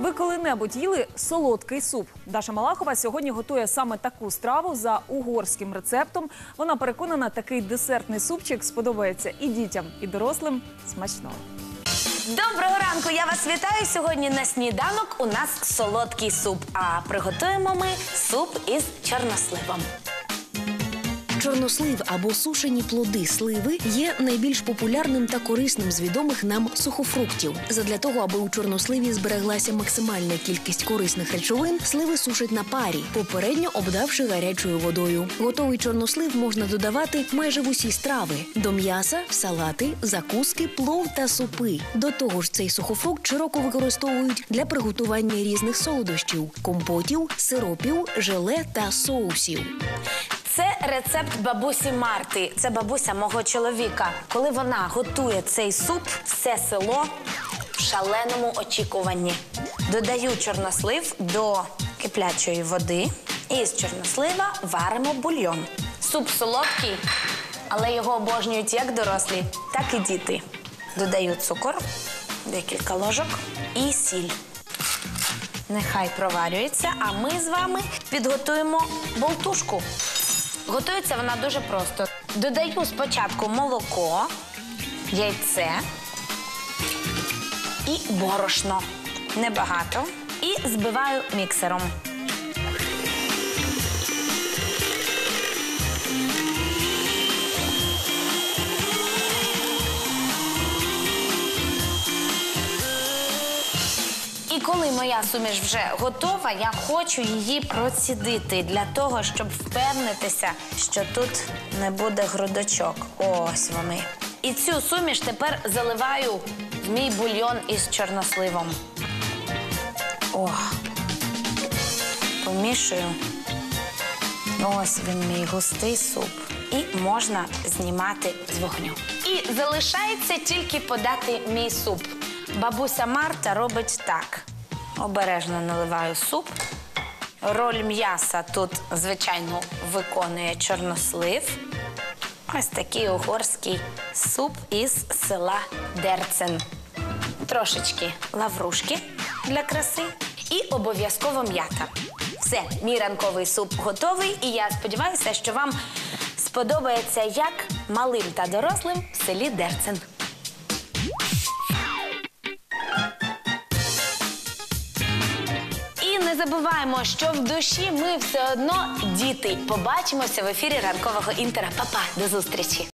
Ви коли-небудь їли солодкий суп? Даша Малахова сьогодні готує саме таку страву за угорським рецептом. Вона переконана, такий десертний супчик сподобається і дітям, і дорослим. Смачного. Доброго ранку! Я вас вітаю. Сьогодні на сніданок у нас солодкий суп. А приготуємо ми суп із чорносливом. Чорнослив або сушені плоди сливи є найбільш популярним та корисним з відомих нам сухофруктів. Задля того, аби у чорносливі збереглася максимальна кількість корисних речовин, сливи сушать на парі, попередньо обдавши гарячою водою. Готовий чорнослив можна додавати майже в усі страви: до м'яса, салати, закуски, плов та супи. До того ж, цей сухофрукт широко використовують для приготування різних солодощів, компотів, сиропів, желе та соусів. Це рецепт бабусі Марти. Це бабуся мого чоловіка. Коли вона готує цей суп, все село в шаленому очікуванні. Додаю чорнослив до киплячої води. І з чорнослива варимо бульйон. Суп солодкий, але його обожнюють як дорослі, так і діти. Додаю цукор, декілька ложок і сіль. Нехай проварюється, а ми з вами підготуємо болтушку. Готується вона дуже просто. Додаю спочатку молоко, яйце і борошно. Небагато. І збиваю міксером. І коли моя суміш вже готова, я хочу її процідити для того, щоб впевнитися, що тут не буде грудочок. Ось вони. І цю суміш тепер заливаю в мій бульйон із чорносливом. О, помішую. Ось він мій густий суп. І можна знімати з вогню. І залишається тільки подати мій суп. Бабуся Марта робить так: обережно наливаю суп. Роль м'яса тут, звичайно, виконує чорнослив. Ось такий угорський суп із села Дерцен. Трошечки лаврушки для краси і обов'язково м'ята. Все, мій ранковий суп готовий, і я сподіваюся, що вам сподобається як малим та дорослим в селі Дерцен. Забуваємо, що в душі ми все одно діти. Побачимося в ефірі ранкового інтера. Па-па, до зустрічі!